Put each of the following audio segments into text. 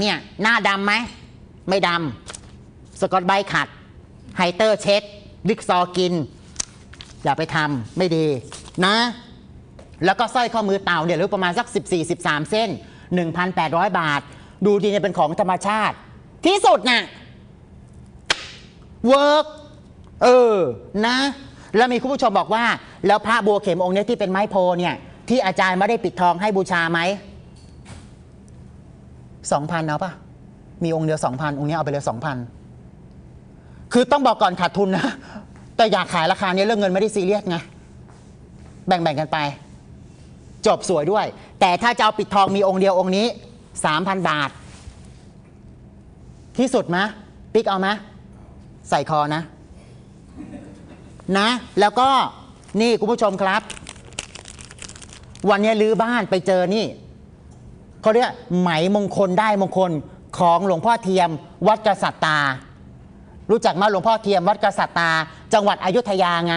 เนี่ย หน้าดำไหม ไม่ดำสกอตไบขัด ไฮเตอร์เช็ดวิกซอกิน อย่าไปทำไม่ดีนะ แล้วก็สร้อยข้อมือเต่าเนี่ยหรือประมาณสัก 14-13 เส้น 1,800 บาท ดูดีเนี่ยเป็นของธรรมชาติ ที่สุดน่ะเวิร์กเออนะ แล้วมีคุณผู้ชมบอกว่า แล้วพระบัวเข็มองค์เนี้ยที่เป็นไม้โพเนี่ย ที่อาจารย์ไม่ได้ปิดทองให้บูชาไหม สองพันเอาปะมีองค์เดียวสองพันองค์นี้เอาไปเลยสองพันคือต้องบอกก่อนขาดทุนนะ แต่อยากขายราคาเนี้ยเรื่องเงินไม่ได้ซีเรียสไง แบ่งๆกันไป จบสวยด้วย แต่ถ้าจะเอาปิดทองมีองค์เดียวองค์นี้3,000บาท ที่สุดไหมปิ๊กเอาไหมใส่คอนะ นะ แล้วก็นี่คุณผู้ชมครับ วันนี้ลื้อบ้านไปเจอนี่ เขาเรียกไหมมงคลได้มงคลของหลวงพ่อเทียมวัดกษัตริย์ตา รู้จักมาหลวงพ่อเทียมวัดกษัตริย์ตา จังหวัดอยุธยาไง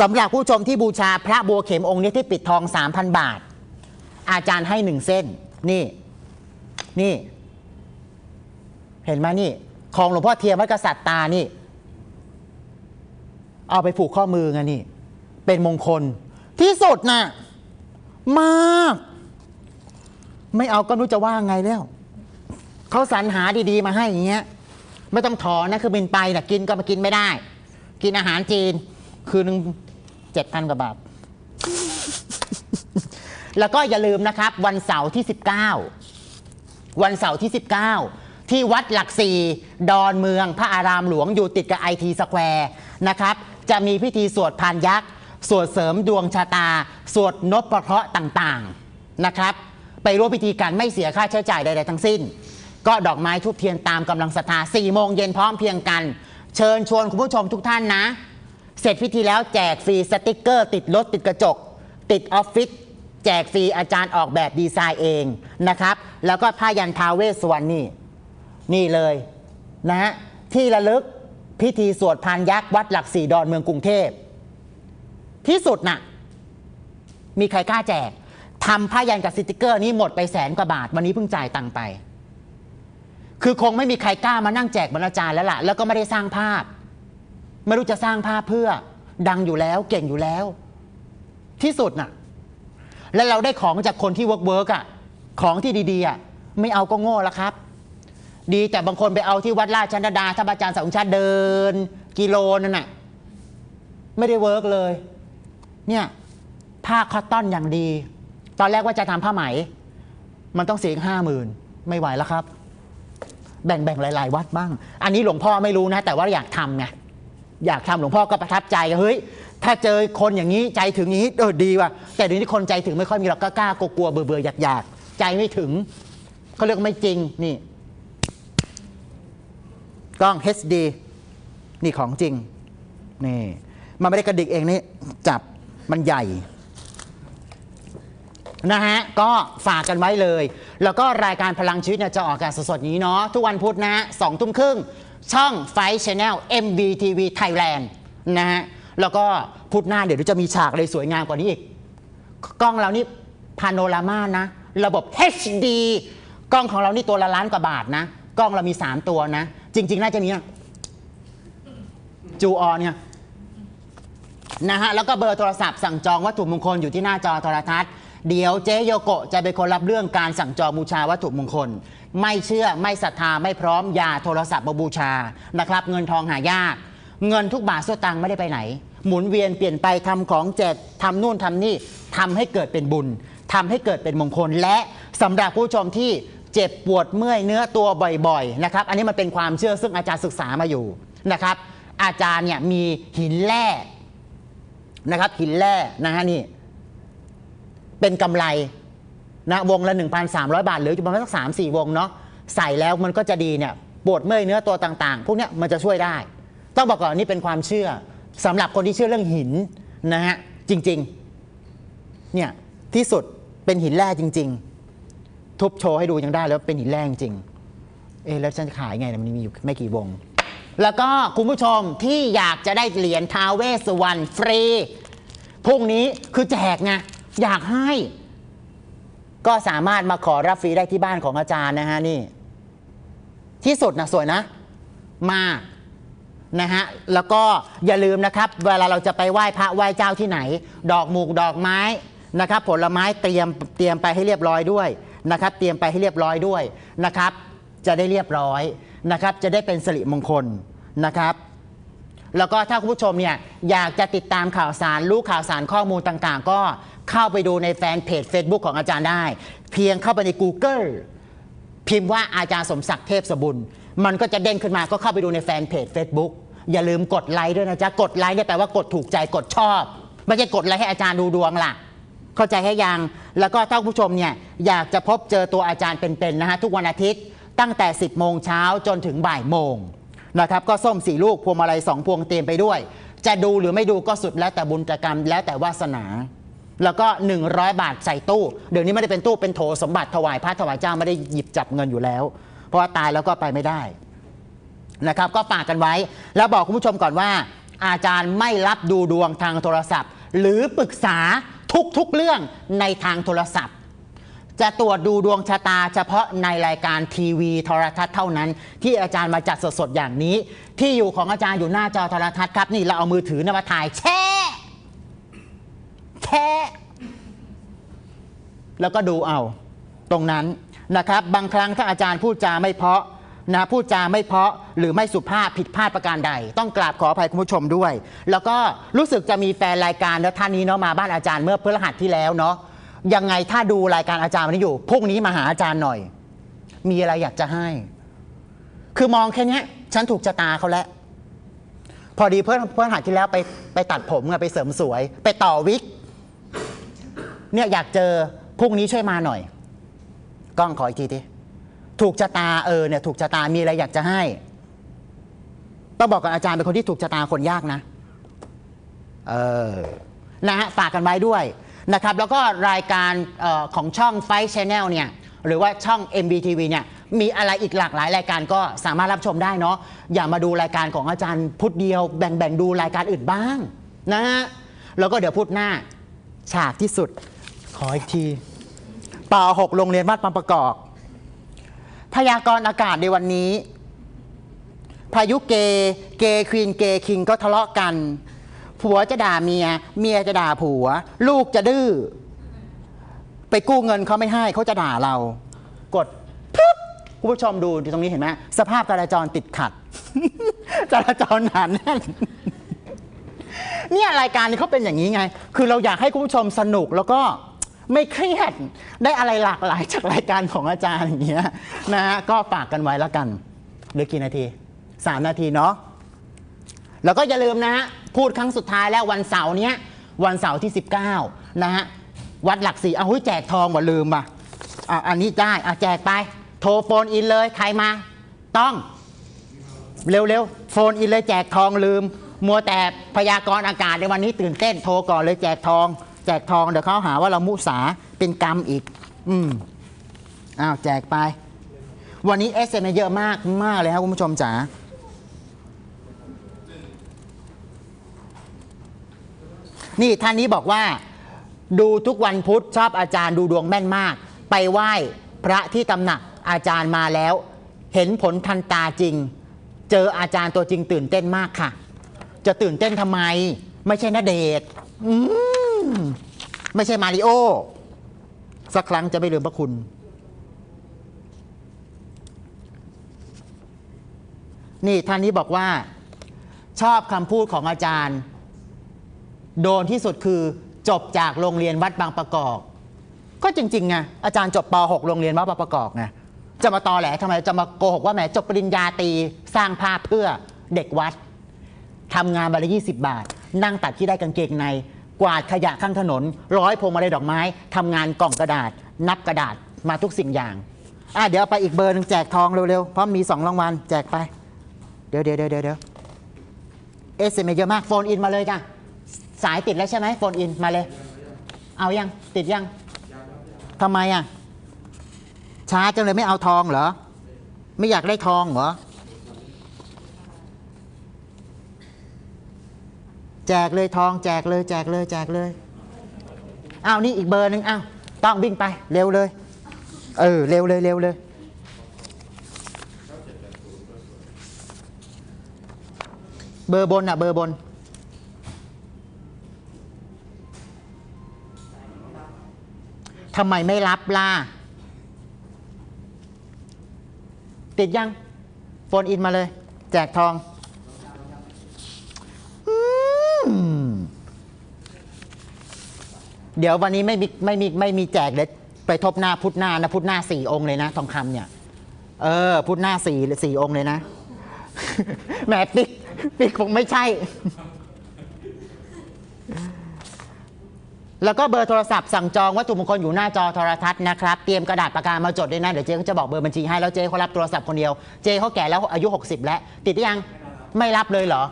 สำหรับผู้ชมที่บูชาพระบัวเข็มองค์นี้ที่ปิดทอง 3,000 บาท อาจารย์ให้หนึ่งเส้น นี่ นี่ เห็นไหมนี่ ของหลวงพ่อเทียมวัดกษัตริย์ตานี่ เอาไปผูกข้อมือไงนี่ เป็นมงคลที่สุดน่ะมาก ไม่เอาก็ไม่รู้จะว่าไงแล้วเขาสรรหาดีๆ มาให้อย่างเงี้ย ไม่ต้องถอนนะคือบินไปนะกินก็มากินไม่ได้ กินอาหารจีน คืนหนึ่งเจ็ดพันกว่าบาท แล้วก็อย่าลืมนะครับ วันเสาร์ที่ 19 วันเสาร์ที่ 19 ที่วัดหลักสี่ดอนเมืองพระอารามหลวงอยู่ติดกับไอทีสแควร์นะครับ จะมีพิธีสวดพานยักษ์ สวดเสริมดวงชะตา สวดนพเคราะห์ต่างๆนะครับ ไปร่วมพิธีกันไม่เสียค่าใช้จ่ายใดๆทั้งสิ้น ก็ดอกไม้ทุบเทียนตามกำลังศรัทธา4โมงเย็นพร้อมเพียงกัน เชิญชวนคุณผู้ชมทุกท่านนะ เสร็จพิธีแล้วแจกฟรีสติกเกอร์ ติดรถติดกระจก ติดออฟฟิศแจกฟรีอาจารย์ออกแบบดีไซน์เองนะครับ แล้วก็ผ้ายันทาเวสสวรรณนี่นี่เลยนะฮะที่ระลึกพิธีสวดพานยักษ์วัดหลักสี่ดอนเมืองกรุงเทพ ที่สุดน่ะมีใครกล้าแจก ทำผ้ายันกับสติกเกอร์นี้หมดไปแสนกว่าบาท วันนี้เพิ่งจ่ายตังค์ไป คือคงไม่มีใครกล้ามานั่งแจกบรรณาจารย์แล้วล่ะ แล้วก็ไม่ได้สร้างภาพ ไม่รู้จะสร้างภาพเพื่อดังอยู่แล้วเก่งอยู่แล้ว ที่สุดน่ะ แล้วเราได้ของจากคนที่เวิร์กเวิร์กอะ ของที่ดีๆอะไม่เอาก็โง่ล้วครับ ดีแต่บางคนไปเอาที่วัดราชนดาท่านอาจารย์สงชาติเดิน กิโลนั่นน่ะไม่ได้เวิร์กเลย เนี่ยผ้าคอตตอนอย่างดี ตอนแรกว่าจะทำผ้าไหม มันต้องเสียห้าหมื่นไม่ไหวแล้วครับ แบ่งๆหลาย ๆ วัดบ้าง อันนี้หลวงพ่อไม่รู้นะ แต่ว่าอยากทำไงอยากทำหลวงพ่อก็ประทับใจเฮ้ย ถ้าเจอคนอย่างนี้ใจถึงอย่างนี้เออดีว่ะแต่เดี๋ยวนี้คนใจถึงไม่ค่อยมีหรอกก็กล้ากลัวๆเบื่อเบื่อๆอยากอยากๆใจไม่ถึงเขาเรียกว่าไม่จริงนี่ กล้อง HD นี่ของจริงนี่มันไม่ได้กระดิกเองนี่จับมันใหญ่ นะฮะก็ฝากกันไว้เลย แล้วก็รายการพลังชีวิตเนี่ยจะออกอากาศสดๆนี้เนาะทุกวันพุธนะฮะสองทุ่มครึ่งช่องไฟช n แนล MBTV Thailand นะฮะแล้วก็พุธหน้าเดี๋ยวจะมีฉากอะไรสวยงามกว่านี้อีก กล้องเรานี่พาโนรามานะ ระบบ HD กล้องของเรานี่ตัวละล้านกว่าบาทนะ กล้องเรามี 3 ตัวนะ จริง ๆ น่าจะมีนะจูออนเนี่ยนะฮะแล้วก็เบอร์โทรศัพท์สั่งจองวัตถุมงคลอยู่ที่หน้าจอโทรทัศน์ เดี๋ยวเจ๊โยโกะจะเป็นคนรับเรื่องการสั่งจองบูชาวัตถุมงคล ไม่เชื่อไม่ศรัทธาไม่พร้อมอย่าโทรศัพท์มาบูชานะครับ เงินทองหายาก เงินทุกบาทสตางค์ไม่ได้ไปไหน หมุนเวียนเปลี่ยนไปทำของแจกทำนู่นทำนี่ทำให้เกิดเป็นบุญทำให้เกิดเป็นมงคลและสำหรับผู้ชมที่เจ็บปวดเมื่อยเนื้อตัวบ่อยๆนะครับอันนี้มันเป็นความเชื่อซึ่งอาจารย์ศึกษามาอยู่นะครับอาจารย์เนี่ยมีหินแร่นะครับหินแร่นะฮะนี่ เป็นกำไรนะวงละ 1,300 บาท หรือจะประมาณสักสามสี่วงเนาะใส่แล้วมันก็จะดีเนี่ยปวดเมื่อยเนื้อตัวต่างๆ พวกเนี้ยมันจะช่วยได้ ต้องบอกก่อนนี่เป็นความเชื่อสำหรับคนที่เชื่อเรื่องหินนะฮะจริงๆเนี่ยที่สุดเป็นหินแร่จริง ๆ ทุบโชว์ให้ดูยังได้แล้วเป็นหินแร่จริงเอะแล้วฉันจะขายไงมันมีอยู่ไม่กี่วง แล้วก็คุณผู้ชมที่อยากจะได้เหรียญทาวเวสวรรณฟรีพรุ่งนี้คือแจกไง อยากให้ ก็สามารถมาขอรับฟรีได้ที่บ้านของอาจารย์นะฮะนี่ ที่สุดนะสวยนะ มานะฮะแล้วก็อย่าลืมนะครับ เวลาเราจะไปไหว้พระไหว้เจ้าที่ไหน ดอกหมูกดอกไม้นะครับ ผลไม้เตรียมเตรียมไปให้เรียบร้อยด้วยนะครับ เตรียมไปให้เรียบร้อยด้วยนะครับ จะได้เรียบร้อยนะครับ จะได้เป็นสิริมงคลนะครับ แล้วก็ถ้าคุณผู้ชมเนี่ยอยากจะติดตามข่าวสารรู้ข่าวสารข้อมูลต่างๆ ก็เข้าไปดูในแฟนเพจ Facebook ของอาจารย์ได้ เพียงเข้าไปใน Google พิมพ์ว่าอาจารย์สมศักดิ์เทพสบุญ มันก็จะเด้งขึ้นมาก็เข้าไปดูในแฟนเพจ Facebook อย่าลืมกดไลค์ด้วยนะจ๊ะ กดไลค์เนี่ยแปลว่ากดถูกใจกดชอบ ไม่ใช่กดไลค์ให้อาจารย์ดูดวงล่ะ เข้าใจให้ยัง แล้วก็ถ้าคุณผู้ชมเนี่ยอยากจะพบเจอตัวอาจารย์เป็นๆนะฮะทุกวันอาทิตย์ตั้งแต่ 10 โมงเช้าจนถึงบ่ายโมง นะครับก็ส้มสี่ลูกพวงมาลัยสองพวงเตรียมไปด้วย จะดูหรือไม่ดูก็สุดแล้วแต่บุญกรรมแล้วแต่วาสนา แล้วก็ 100 บาทใส่ตู้ เดี๋ยวนี้ไม่ได้เป็นตู้เป็นโถสมบัติถวายพระถวายเจ้าไม่ได้หยิบจับเงินอยู่แล้ว เพราะว่าตายแล้วก็ไปไม่ได้นะครับก็ฝากกันไว้ แล้วบอกคุณผู้ชมก่อนว่า อาจารย์ไม่รับดูดวงทางโทรศัพท์ หรือปรึกษาทุกๆเรื่องในทางโทรศัพท์ จะตรวจดูดวงชะตาเฉพาะในรายการทีวีโทรทัศน์เท่านั้น ที่อาจารย์มาจัดสดๆอย่างนี้ ที่อยู่ของอาจารย์อยู่หน้าจอโทรทัศน์ครับนี่เราเอามือถือนมาถ่ายแช่แค่แล้วก็ดูเอาตรงนั้นนะครับ บางครั้งถ้าอาจารย์พูดจาไม่เพาะนะพูดจาไม่เพาะหรือไม่สุภาพผิดพลาดประการใด ต้องกราบขออภัยคุณผู้ชมด้วย แล้วก็รู้สึกจะมีแฟนรายการแล้วท่านนี้เนาะมาบ้านอาจารย์เมื่อพฤหัสที่แล้วเนาะ ยังไงถ้าดูรายการอาจารย์วันนี้อยู่พรุ่งนี้มาหาอาจารย์หน่อย มีอะไรอยากจะให้ คือมองแค่นี้ฉันถูกชะตาเขาแล้วพอดีเพื่อนเพื่อนหัสที่แล้วไปไปตัดผมไงไปเสริมสวย ไปต่อวิก เนี่ยอยากเจอพรุ่งนี้ช่วยมาหน่อย กล้องขออีกทีดิถูกชะตาเออเนี่ยถูกชะตามีอะไรอยากจะให้ต้องบอกกับอาจารย์เป็นคนที่ถูกชะตาคนยากนะ เออนะฮะฝากกันไว้ด้วย นะครับแล้วก็รายการเออของช่องไฟชแนลเนี่ยหรือว่าช่อง MBTV เนี่ยมีอะไรอีกหลากหลายรายการก็สามารถรับชมได้เนาะอย่ามาดูรายการของอาจารย์พุทธเดียวแบ่งๆดูรายการอื่นบ้างนะฮะแล้วก็เดี๋ยวพุธหน้าฉากที่สุดขออีกทีป .6 โรงเรียนวัดบางประกอบ พยากรณ์อากาศในวันนี้ พายุเก เกควีนเกคิงก็ทะเลาะกัน ผัวจะด่าเมีย เมียจะด่าผัว ลูกจะดื้อไปกู้เงินเขาไม่ให้เขาจะด่าเรา กดปึ๊บคุณผู้ชมดูดูตรงนี้เห็นไหมสภาพจราจรติดขัด จราจรหนาแน่นเนี่ยรายการนี้เขาเป็นอย่างนี้ไง คือเราอยากให้คุณผู้ชมสนุกแล้วก็ไม่เครียดได้อะไรหลากหลายจากรายการของอาจารย์อย่างเงี้ยนะฮะก็ฝากกันไว้แล้วกันเหลือกี่นาทีสามนาทีเนาะแล้วก็อย่าลืมนะฮะ พูดครั้งสุดท้ายแล้ววันเสาร์เนี้ยวันเสาร์ที่ 19 นะฮะวัดหลักสี่เอาหุ้ยแจกทองว่ะลืมว่ะอะอันนี้ได้อะแจกไป โทรโฟนอินเลยใครมา ต้อง เร็วๆโฟนอินเลยแจกทองลืม มัวแต่พยากรณ์อากาศในวันนี้ตื่นเต้นโทรก่อนเลยแจกทอง แจกทองเดี๋ยวเขาหาว่าเรามุสาเป็นกรรมอีก อืมอ้าวแจกไป วันนี้เอสเอ็มเยอะมากมากเลยครับคุณผู้ชมจ๋า นี่ท่านนี้บอกว่า ดูทุกวันพุธชอบอาจารย์ดูดวงแม่นมาก ไปไหว้พระที่ตำหนักอาจารย์มาแล้ว เห็นผลทันตาจริง เจออาจารย์ตัวจริงตื่นเต้นมากค่ะ จะตื่นเต้นทำไม ไม่ใช่นเดชอืมไม่ใช่มาริโอ สักครั้งจะไม่ลืมพระคุณ นี่ท่านนี้บอกว่า ชอบคำพูดของอาจารย์ โดนที่สุดคือจบจากโรงเรียนวัดบางประกอบ ก็จริงๆไงอาจารย์จบป .6 โรงเรียนวัดบางประกอบไงจะมาตอแหลทำไมจะมาโกหกว่าแหมจบปริญญาตรีสร้างภาพเพื่อเด็กวัดทำงานวันละ20บบาท นั่งตัดที่ได้กางเกงใน กวาดขยะข้างถนน ร้อยพวงมาลัยดอกไม้ทำงานกล่องกระดาษ นับกระดาษมาทุกสิ่งอย่างอะเดี๋ยวไปอีกเบอร์หนึงแจกทองเร็วๆ เพราะมีสองรางวัลแจกไป เดี๋ยวเดี๋ยวเดี๋ยวเดี๋ยวเอสเอ็มเยอะมากโฟนอินมาเลยจ้ะ สายติดแล้วใช่ไหมโฟนอินมาเลย เอายังติดยังทำไมอะช้าจังเลยไม่เอาทองเหรอ ไม่อยากได้ทองเหรอ แจกเลยทอง แจกเลย แจกเลย แจกเลยอ้าวนี่อีกเบอร์หนึ่งอ้าวต้องวิ่งไปเร็วเลย เออเร็วเลยเร็วเลยเบอร์บนอะเบอร์บน ทำไมไม่รับล่ะ ติดยัง โฟนอินมาเลย แจกทองอเดี๋ยววันนี้ไม่มีไม่มีไม่มีแจกเลยไปทบหน้าพุทธหน้านะพุทธหน้าสี่องค์เลยนะ ทองคำเนี่ย เออ พุทธหน้าสี่สี่องค์เลยนะ แหมปิ๊กปิ๊กคงไม่ใช่ แล้วก็เบอร์โทรศัพท์สั่งจองวัตถุมงคลอยู่หน้าจอโทรทัศน์นะครับเตรียมกระดาษปากกามาจดด้วยนะ เดี๋ยวเจ๊เขาจะบอกเบอร์บัญชีให้แล้วเจ๊เขารับโทรศัพท์คนเดียวเจ๊เขาแก่แล้วอายุ 60 แล้ว ติดหรือยังไม่รับเลยเหรอ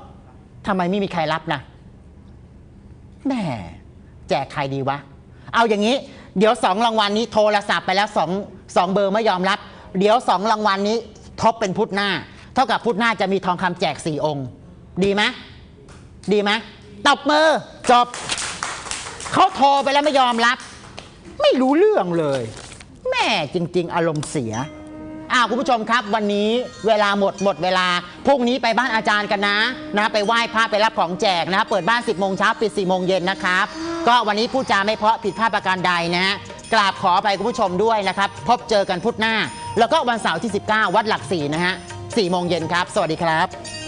ทำไมไม่มีใครรับนะแหมแจกใครดีวะ เอาอย่างนี้ เดี๋ยวสองรางวัลนี้โทรศัพท์ไปแล้วสองสองเบอร์ไม่ยอมรับ เดี๋ยวสองรางวัลนี้ทบเป็นพุทธหน้า เท่ากับพุทธหน้าจะมีทองคำแจกสี่องค์ ดีไหมดีไหมตบมือจบ เขาโทรไปแล้วไม่ยอมรับ ไม่รู้เรื่องเลย แม่จริง ๆ อารมณ์เสียอ้าวคุณผู้ชมครับ วันนี้เวลาหมดหมดเวลาพรุ่งนี้ไปบ้านอาจารย์กันนะนะไปไหว้พระไปรับของแจกนะเปิดบ้าน 10โมงเช้าปิด4โมงเย็นนะครับก็วันนี้พูดจาไม่เพราะผิดพลาดประการใดนะฮะกราบขอไปคุณผู้ชมด้วยนะครับ พบเจอกันพุธหน้า แล้วก็วันเสาร์ที่ 19 วัดหลักสี่นะฮะ4โมงเย็นครับ สวัสดีครับ